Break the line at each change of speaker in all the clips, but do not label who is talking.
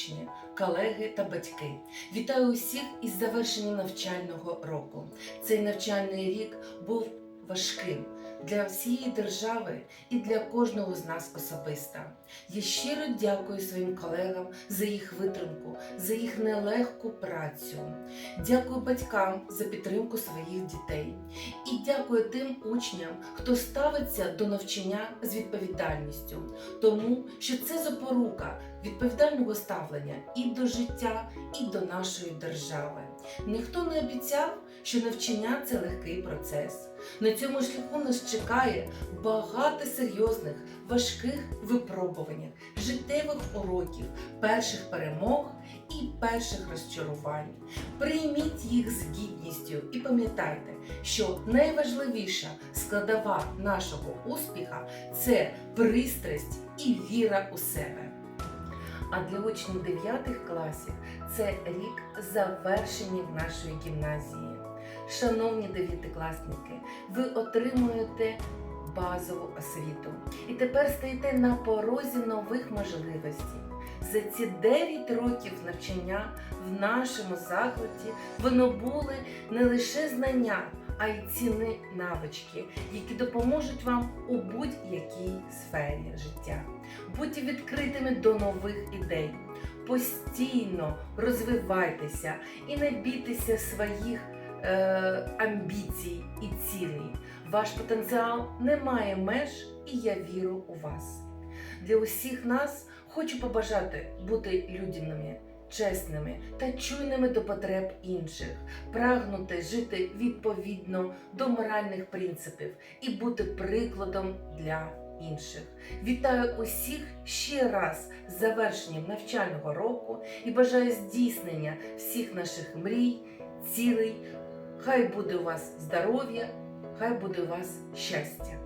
учні, колеги та батьки. Вітаю усіх із завершенням навчального року. Цей навчальний рік був важким для всієї держави і для кожного з нас особисто. Я щиро дякую своїм колегам за їх витримку, за їх нелегку працю. Дякую батькам за підтримку своїх дітей. І дякую тим учням, хто ставиться до навчання з відповідальністю, тому що це запорука відповідального ставлення і до життя, і до нашої держави. Ніхто не обіцяв, що навчання це легкий процес. На цьому шляху нас чекає багато серйозних, важких випробувань, життєвих уроків, перших перемог і перших розчарувань. Прийміть їх з гідністю і пам'ятайте, що найважливіша складова нашого успіха це пристрасть і віра у себе. А для учнів 9 класів це рік завершення нашої гімназії. Шановні дев'ятикласники, ви отримуєте базову освіту і тепер стоїте на порозі нових можливостей. За ці 9 років навчання в нашому закладі ви набули не лише знання, а й цінні навички, які допоможуть вам у будь-якій сфері життя. Будьте відкритими до нових ідей. Постійно розвивайтеся і не бійтеся своїх е, амбіцій і цілей. Ваш потенціал не має меж, і я вірю у вас. Для усіх нас хочу побажати бути людяними, чесними та чуйними до потреб інших, прагнути жити відповідно до моральних принципів і бути прикладом для інших. Вітаю усіх ще раз з завершенням навчального року і бажаю здійснення всіх наших мрій, цілей. Хай буде у вас здоров'я, хай буде у вас щастя.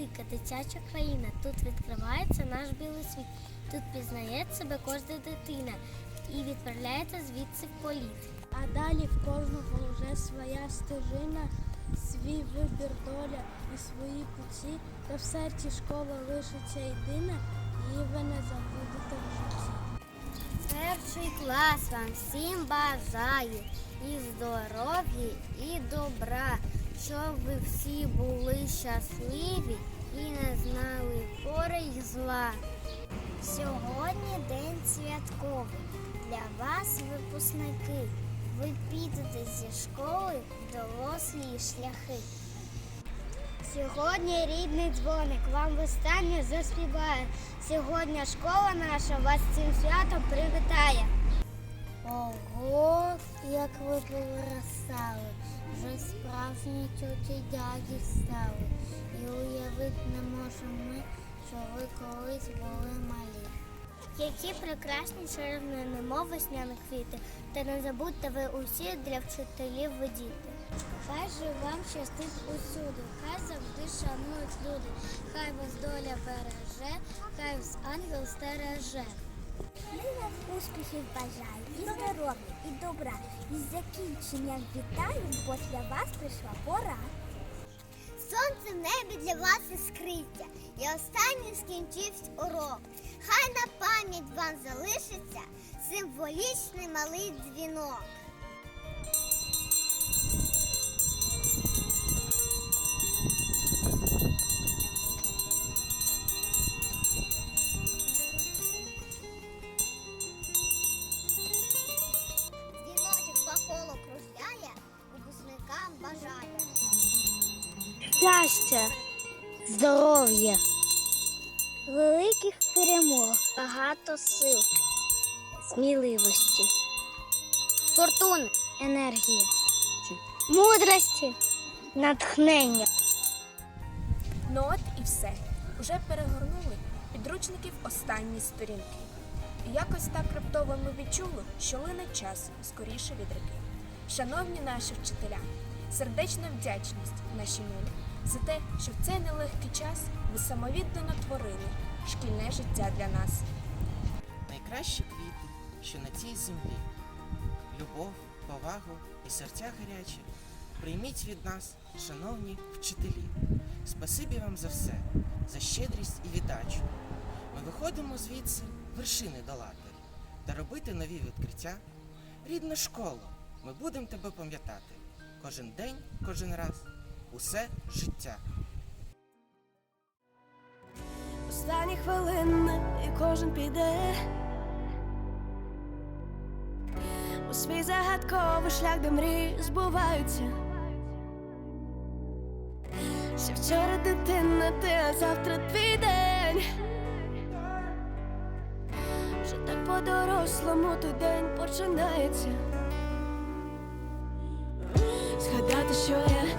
Велика, дитяча країна. Тут відкривається наш білий світ. Тут пізнає себе кожна дитина і відправляється звідси в політ.
А далі в кожного вже своя стежина, свій вибір доля і свої путі, та в серці школа лишиться єдина, її ви не забудете в житті.
Перший клас вам всім бажає і здоров'я, і добра, щоб ви всі були щасливі і не знали гори й зла. Сьогодні день святковий. Для вас, випускники. Ви підете зі школи в дорослі шляхи. Сьогодні рідний дзвоник вам востаннє заспіває. Сьогодні школа наша вас цим святом привітає. Ого, як ви повиростали, вже справжні тьоті дяді стали. І уявити не можемо ми, що ви колись були малі. Які прекрасні червні немов весняні квіти, та не забудьте ви усі для вчителів ви діти. Хай же вам щастить усюди, хай завжди шанують люди, хай вас доля береже, хай вас ангел стереже.
Успіхів бажаю, і здоров'я, і добра. І з закінченням вітаю, бо для вас прийшла пора.
Сонце в небі для вас іскриться, і останній скінчився урок. Хай на пам'ять вам залишиться символічний малий дзвінок.
Щастя, здоров'я, великих перемог,
Багато сил,
сміливості,
фортуни,
енергії, мудрості, натхнення.
Ну от і все. Уже перегорнули, підручників останні сторінки. І якось так раптово ми відчули, що лине час скоріше від реки. Шановні наші вчителя, сердечна вдячність нашій милі за те, що в цей нелегкий час ви самовіддано творили шкільне життя для нас.
найкращі квіти, що на цій землі. Любов, повагу і серця гарячі. Прийміть від нас, шановні вчителі. Спасибі вам за все, за щедрість і віддачу. Ми виходимо звідси вершини долати та робити нові відкриття. Рідна школа, ми будемо тебе пам'ятати. Кожен день, кожен раз, усе життя.
Останні хвилини і кожен піде. У свій загадковий шлях, де мрії збуваються. Ще вчора дитина, ти, а завтра твій день. Вже так по-дорослому той день починається. Згадати, що є